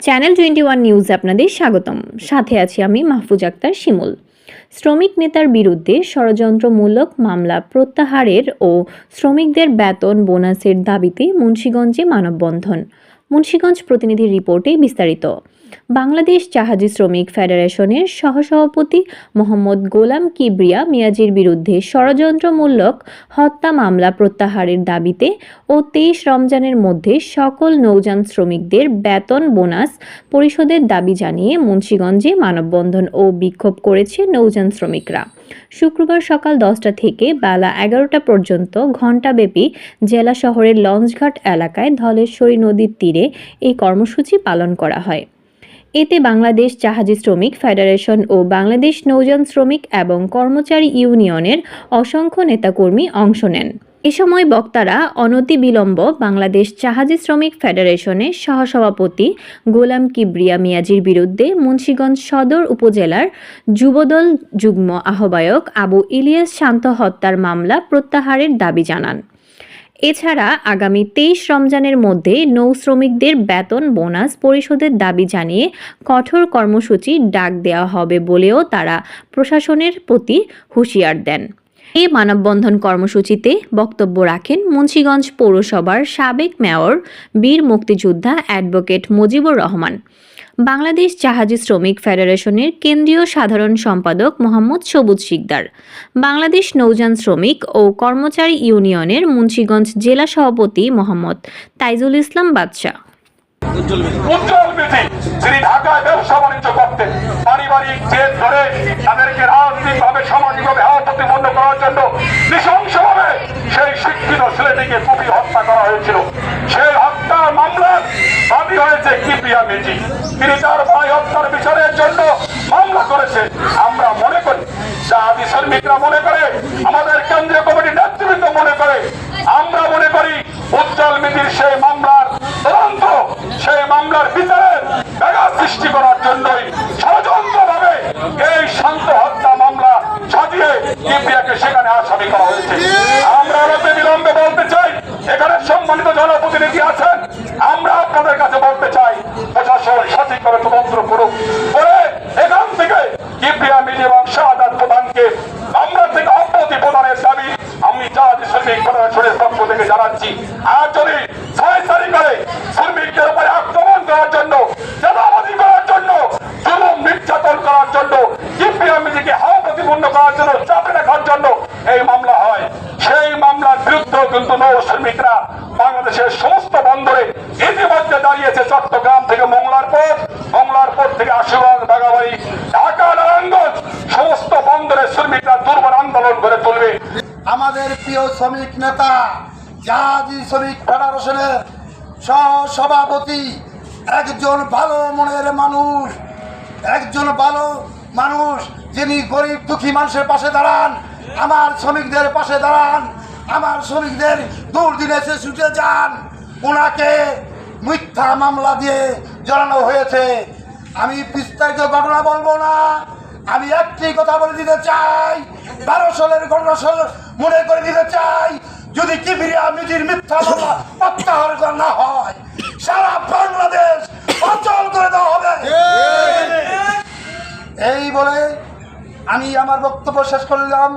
Channel twenty one নিউজে আপনাদের স্বাগতম। সাথে আছি আমি মাহফুজ আক্তার শিমুল। শ্রমিক নেতার বিরুদ্ধে ষড়যন্ত্রমূলক মামলা প্রত্যাহারের ও শ্রমিকদের বেতন বোনাসের দাবিতে মুন্সীগঞ্জে মানববন্ধন। মুন্সীগঞ্জ প্রতিনিধির রিপোর্টে বিস্তারিত। বাংলাদেশ জাহাজি শ্রমিক ফেডারেশনের সহসভাপতি মোহাম্মদ গোলাম কিবরিয়া মিয়াজির বিরুদ্ধে ষড়যন্ত্রমূলক হত্যা মামলা প্রত্যাহারের দাবিতে ও তেইশ রমজানের মধ্যে সকল নৌযান শ্রমিকদের বেতন বোনাস পরিশোধের দাবি জানিয়ে মুন্সীগঞ্জে মানববন্ধন ও বিক্ষোভ করেছে নৌযান শ্রমিকরা। শুক্রবার সকাল দশটা থেকে বেলা এগারোটা পর্যন্ত ঘণ্টাব্যাপী জেলা শহরের লঞ্চঘাট এলাকায় ধলেশ্বরী নদীর তীরে এই কর্মসূচি পালন করা হয়। এতে বাংলাদেশ জাহাজি শ্রমিক ফেডারেশন ও বাংলাদেশ নৌযান শ্রমিক এবং কর্মচারী ইউনিয়নের অসংখ্য নেতাকর্মী অংশ নেন। এ সময় বক্তারা অনতি বিলম্ব বাংলাদেশ জাহাজি শ্রমিক ফেডারেশনের সহসভাপতি গোলাম কিবরিয়া মিয়াজির বিরুদ্ধে মুন্সীগঞ্জ সদর উপজেলার যুবদল যুগ্ম আহ্বায়ক আবু ইলিয়াস শান্ত হত্যার মামলা প্রত্যাহারের দাবি জানান। এছাড়া আগামী তেইশ রমজানের মধ্যে নৌ শ্রমিকদের বেতন বোনাস পরিশোধের দাবি জানিয়ে কঠোর কর্মসূচি ডাক দেওয়া হবে বলেও তারা প্রশাসনের প্রতি হুঁশিয়ার দেন। এই মানববন্ধন কর্মসূচিতে বক্তব্য রাখেন মুন্সীগঞ্জ পৌরসভার সাবেক মেয়র বীর মুক্তিযোদ্ধা অ্যাডভোকেট মুজিবুর রহমান। বাংলাদেশ জাহাজি শ্রমিক ফেডারেশনের কেন্দ্রীয় সাধারণ সম্পাদক মোহাম্মদ সবুজ শিকদার, বাংলাদেশ নৌযান শ্রমিক ও কর্মচারী ইউনিয়নের মুন্সীগঞ্জ জেলা সভাপতি মোহাম্মদ তাইজুল ইসলাম বাদশাহ। সেই শিক্ষিত ছেলেটিকে হত্যা করা হয়েছিল। সেই হত্যার মামলার বাদী হয়েছে কিপ্রিয়া মেজি। তিনি তার ভাই হত্যার বিচারের জন্য মামলা করেছে। আমরা মনে করি জাহাদি শ্রমিকরা মনে করে, আমাদের কেন্দ্রীয় নেতৃবৃন্দ মনে করে, আমরা মনে করি উজ্জ্বল মেদির সেই মামলার তদন্ত, সেই মামলার বিচারে ব্যাঘাত সৃষ্টি করার জন্যই ষড়যন্ত্রভাবে এই শান্ত হত্যা মামলা সাজিয়ে কিপিয়াকে সেখানে আসামি করা হয়েছে আমরা অনতি বিলম্বে বলতে চাই এখানে সম্মানিত জনপ্রতিনিধি আছেন আমরা আপনাদের কাছে বলতে চাই প্রশাসন সঠিকভাবে তদন্ত করুক করে এখান থেকে কিপিয়া মিলি এবং শাহাদ প্রধানকে আমরা থেকে অব্যাহতি প্রদানের দাবি আমি জাহাজ শ্রমিক ফেডারেশনের পক্ষ থেকে জানাচ্ছি। আর যদি তারিখে শ্রমিকদের উপরে আক্রমণ করার জন্য করার জন্য, জুলুম নির্যাতন করার জন্য হাওয়া প্রতিপন্ন করার জন্য চাপে রাখার জন্য এই মামলা হয়। সেই মামলার কিন্তু নৌ শ্রমিকরা বাংলাদেশের সমস্ত বন্দরে ইতিমধ্যে দাঁড়িয়েছে চট্টগ্রাম থেকে মংলার পথ মংলার পথ থেকে আশুগঞ্জ বাগাবাড়ি ঢাকা, নারায়ণগঞ্জ, সমস্ত বন্দরে শ্রমিকরা দুর্বল আন্দোলন করে তুলবে। আমাদের প্রিয় শ্রমিক নেতা জাহাজি শ্রমিক ফেডারেশনের সহসভাপতি, একজন ভালো মনের মানুষ, একজন ভালো মানুষ যিনি গরিব দুঃখী মানুষের পাশে দাঁড়ান, আমার শ্রমিকদের পাশে দাঁড়ান, আমার শ্রমিকদের দুর্দিনে এসে ছুটে যান। ওনাকে মিথ্যা মামলা দিয়ে জড়ানো হয়েছে। আমি বিস্তারিত ঘটনা বলব না। আমি একটি কথা বলে দিতে চাই, বারো সালের ঘটনা মনে করে দিতে চাই যদি কিবিরিয়া মিজির মিথ্যা মামলা প্রত্যাহার করা না হয় সারা বাংলাদেশ অচল করে দেওয়া হবে। এই বলে আমি আমার বক্তব্য শেষ করলাম।